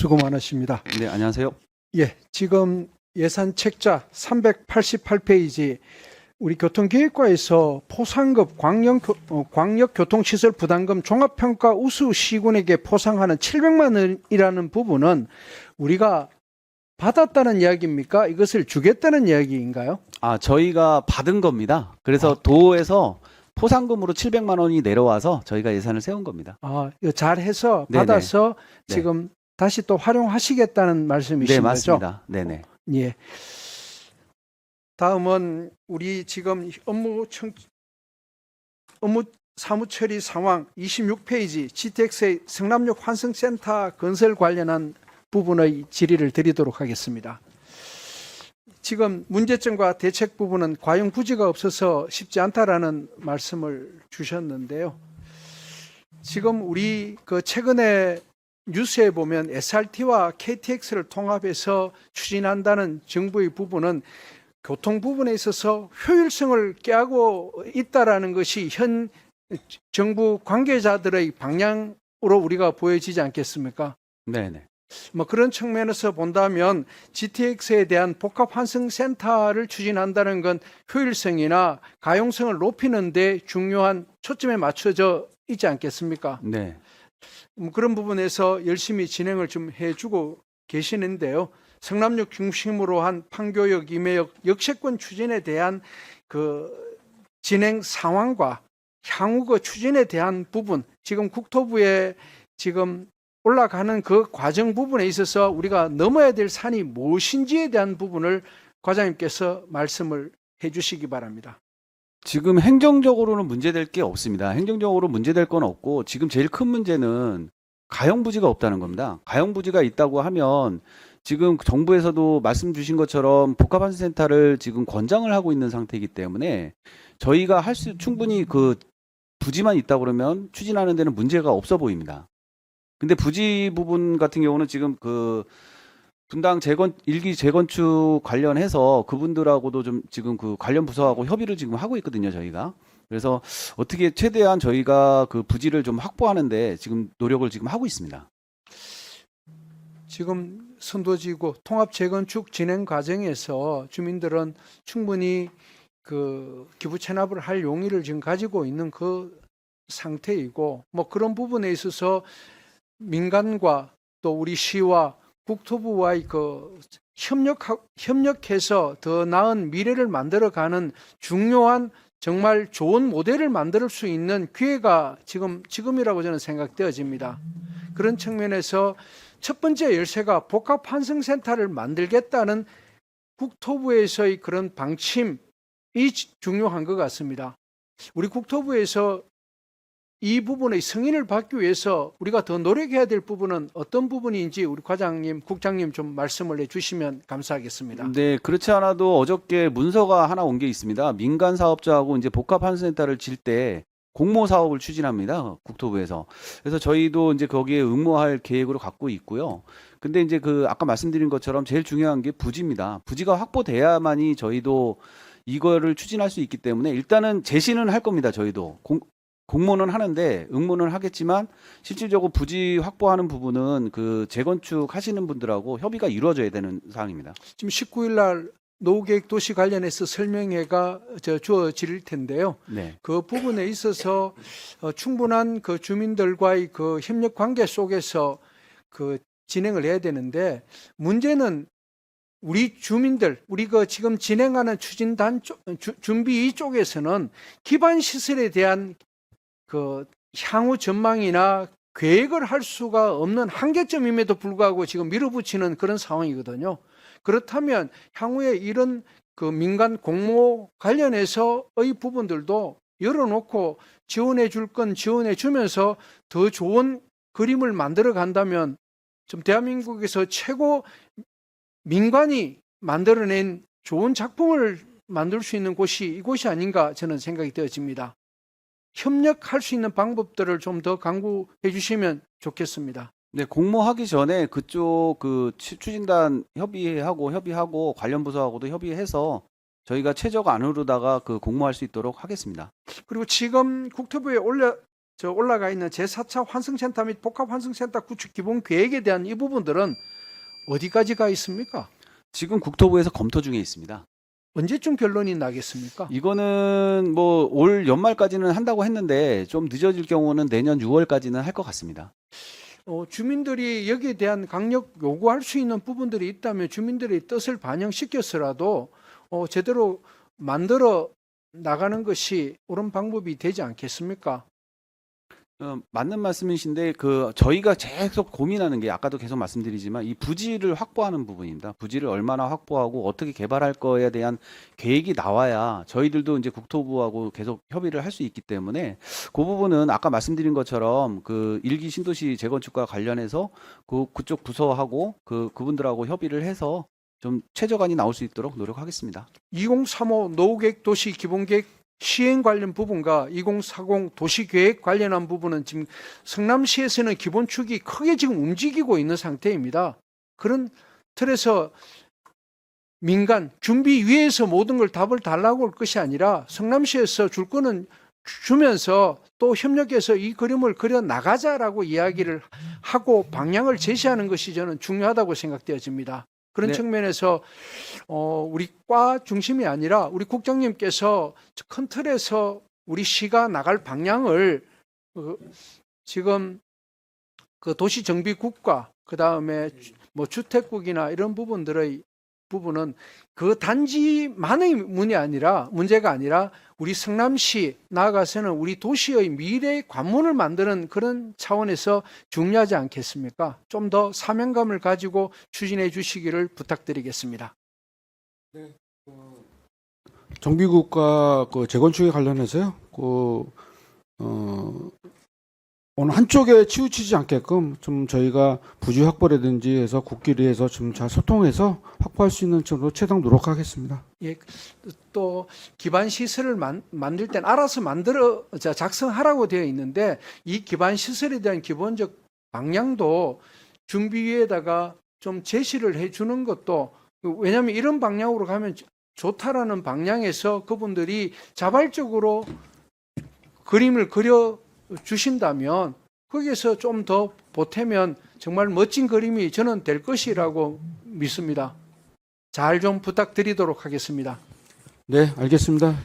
수고 많으십니다. 네, 안녕하세요. 예, 지금 예산 책자 388페이지 우리 교통기획과에서 포상급 광역, 교- 어, 광역교통시설 부담금 종합평가 우수 시군에게 포상하는 700만 원이라는 부분은 우리가 받았다는 이야기입니까? 이것을 주겠다는 이야기인가요? 아, 저희가 받은 겁니다. 그래서 도에서 포상금으로 700만 원이 내려와서 저희가 예산을 세운 겁니다. 아, 이거 잘해서 네네. 받아서 네. 지금 다시 또 활용하시겠다는 말씀이신 네, 거죠? 맞습니다. 네, 네. 예. 다음은 우리 지금 업무 청 업무 사무 처리 상황 26페이지 GTX의 성남역 환승센터 건설 관련한 부분의 질의를 드리도록 하겠습니다. 지금 문제점과 대책 부분은 과연 부지가 없어서 쉽지 않다라는 말씀을 주셨는데요. 지금 우리 그 최근에 뉴스에 보면 SRT와 KTX를 통합해서 추진한다는 정부의 부분은 교통 부분에 있어서 효율성을 깨하고 있다라는 것이 현 정부 관계자들의 방향으로 우리가 보여지지 않겠습니까? 네, 네. 뭐 그런 측면에서 본다면 GTX에 대한 복합 환승 센터를 추진한다는 건 효율성이나 가용성을 높이는 데 중요한 초점에 맞춰져 있지 않겠습니까? 네. 뭐 그런 부분에서 열심히 진행을 좀 해주고 계시는데요. 성남역 중심으로 한 판교역, 임해역 역세권 추진에 대한 그 진행 상황과 향후 그 추진에 대한 부분, 지금 국토부에 지금 올라가는 그 과정 부분에 있어서 우리가 넘어야 될 산이 무엇인지에 대한 부분을 과장님께서 말씀을 해 주시기 바랍니다. 지금 행정적으로는 문제될 게 없습니다. 행정적으로 문제될 건 없고 지금 제일 큰 문제는 가용 부지가 없다는 겁니다. 가용 부지가 있다고 하면 지금 정부에서도 말씀 주신 것처럼 복합환센터를 지금 권장을 하고 있는 상태이기 때문에 저희가 할 수 충분히 그 부지만 있다 그러면 추진하는 데는 문제가 없어 보입니다. 근데 부지 부분 같은 경우는 지금 그 분당 재건 일기 재건축 관련해서 그분들하고도 좀 지금 그 관련 부서하고 협의를 지금 하고 있거든요, 저희가. 그래서 어떻게 최대한 저희가 그 부지를 좀 확보하는데 지금 노력을 지금 하고 있습니다. 지금 선도지구 통합 재건축 진행 과정에서 주민들은 충분히 그 기부 체납을 할 용의를 지금 가지고 있는 그 상태이고 뭐 그런 부분에 있어서 민간과 또 우리 시와 국토부와의 그 협력 협력해서 더 나은 미래를 만들어가는 중요한 정말 좋은 모델을 만들 수 있는 기회가 지금 지금이라고 저는 생각되어집니다. 그런 측면에서 첫 번째 열쇠가 복합 환승 센터를 만들겠다는 국토부에서의 그런 방침이 중요한 것 같습니다. 우리 국토부에서 이 부분의 승인을 받기 위해서 우리가 더 노력해야 될 부분은 어떤 부분인지 우리 과장님, 국장님 좀 말씀을 해주시면 감사하겠습니다. 네, 그렇지 않아도 어저께 문서가 하나 온 게 있습니다. 민간 사업자하고 이제 복합 환센터를 질때 공모 사업을 추진합니다. 국토부에서. 그래서 저희도 이제 거기에 응모할 계획으로 갖고 있고요. 근데 이제 그 아까 말씀드린 것처럼 제일 중요한 게 부지입니다. 부지가 확보돼야만이 저희도 이거를 추진할 수 있기 때문에 일단은 제시는 할 겁니다. 저희도 공, 공모는 하는데 응모는 하겠지만 실질적으로 부지 확보하는 부분은 그 재건축 하시는 분들하고 협의가 이루어져야 되는 사항입니다. 지금 19일 날 노후계획 도시 관련해서 설명회가 저 주어질 텐데요. 네. 그 부분에 있어서 어, 충분한 그 주민들과의 그 협력 관계 속에서 그 진행을 해야 되는데 문제는 우리 주민들, 우리 그 지금 진행하는 추진단 쪽, 주- 준비 쪽에서는 기반 시설에 대한 그 향후 전망이나 계획을 할 수가 없는 한계점임에도 불구하고 지금 밀어붙이는 그런 상황이거든요. 그렇다면 향후에 이런 그 민간 공모 관련해서의 부분들도 열어놓고 지원해 줄 건 지원해 주면서 더 좋은 그림을 만들어 간다면 좀 대한민국에서 최고 민간이 만들어낸 좋은 작품을 만들 수 있는 곳이 이곳이 아닌가 저는 생각이 되어집니다. 협력할 수 있는 방법들을 좀 더 강구해 주시면 좋겠습니다. 네, 공모하기 전에 그쪽 그 추- 추진단 협의하고 협의하고 관련 부서하고도 협의해서 저희가 최적 안으로다가 그 공모할 수 있도록 하겠습니다. 그리고 지금 국토부에 올려 저 올라가 있는 제4차 환승센터 및 복합 환승센터 구축 기본 계획에 대한 이 부분들은 어디까지 가 있습니까? 지금 국토부에서 검토 중에 있습니다. 언제쯤 결론이 나겠습니까? 이거는 뭐 올 연말까지는 한다고 했는데 좀 늦어질 경우는 내년 6월까지는 할 것 같습니다. 어, 주민들이 여기에 대한 강력 요구할 수 있는 부분들이 있다면 주민들의 뜻을 반영시켜서라도 어, 제대로 만들어 나가는 것이 옳은 방법이 되지 않겠습니까? 어, 맞는 말씀이신데 그 저희가 계속 고민하는 게 아까도 계속 말씀드리지만 이 부지를 확보하는 부분입니다. 부지를 얼마나 확보하고 어떻게 개발할 거에 대한 계획이 나와야 저희들도 이제 국토부하고 계속 협의를 할 수 있기 때문에 그 부분은 아까 말씀드린 것처럼 그 일기 신도시 재건축과 관련해서 그 그쪽 부서하고 그 그분들하고 협의를 해서 좀 최저간이 나올 수 있도록 노력하겠습니다. 2035 노후계획 도시 기본계획 시행 관련 부분과 2040 도시계획 관련한 부분은 지금 성남시에서는 기본축이 크게 지금 움직이고 있는 상태입니다. 그런 틀에서 민간 준비위에서 모든 걸 답을 달라고 할 것이 아니라 성남시에서 줄 거는 주면서 또 협력해서 이 그림을 그려 나가자라고 이야기를 하고 방향을 제시하는 것이 저는 중요하다고 생각되어집니다. 그런 네. 측면에서 어, 우리 과 중심이 아니라 우리 국장님께서 큰 틀에서 우리 시가 나갈 방향을 어, 지금 그 도시정비국과 그 다음에 뭐 주택국이나 이런 부분들의 부분은 그 단지만의 문이 아니라 문제가 아니라 우리 성남시 나아가서는 우리 도시의 미래 관문을 만드는 그런 차원에서 중요하지 않겠습니까? 좀 더 사명감을 가지고 추진해 주시기를 부탁드리겠습니다. 정비국과 그 재건축에 관련해서요. 그 어, 어느 한쪽에 치우치지 않게끔 좀 저희가 부지 확보라든지 해서 국끼리해서 좀 잘 소통해서 확보할 수 있는 쪽으로 최대한 노력하겠습니다. 예, 또 기반 시설을 만, 만들 땐 알아서 만들어 자, 작성하라고 되어 있는데 이 기반 시설에 대한 기본적 방향도 준비위에다가 좀 제시를 해 주는 것도 왜냐하면 이런 방향으로 가면 좋다라는 방향에서 그분들이 자발적으로 그림을 그려 주신다면 거기에서 좀 더 보태면 정말 멋진 그림이 저는 될 것이라고 믿습니다. 잘 좀 부탁드리도록 하겠습니다. 네, 알겠습니다.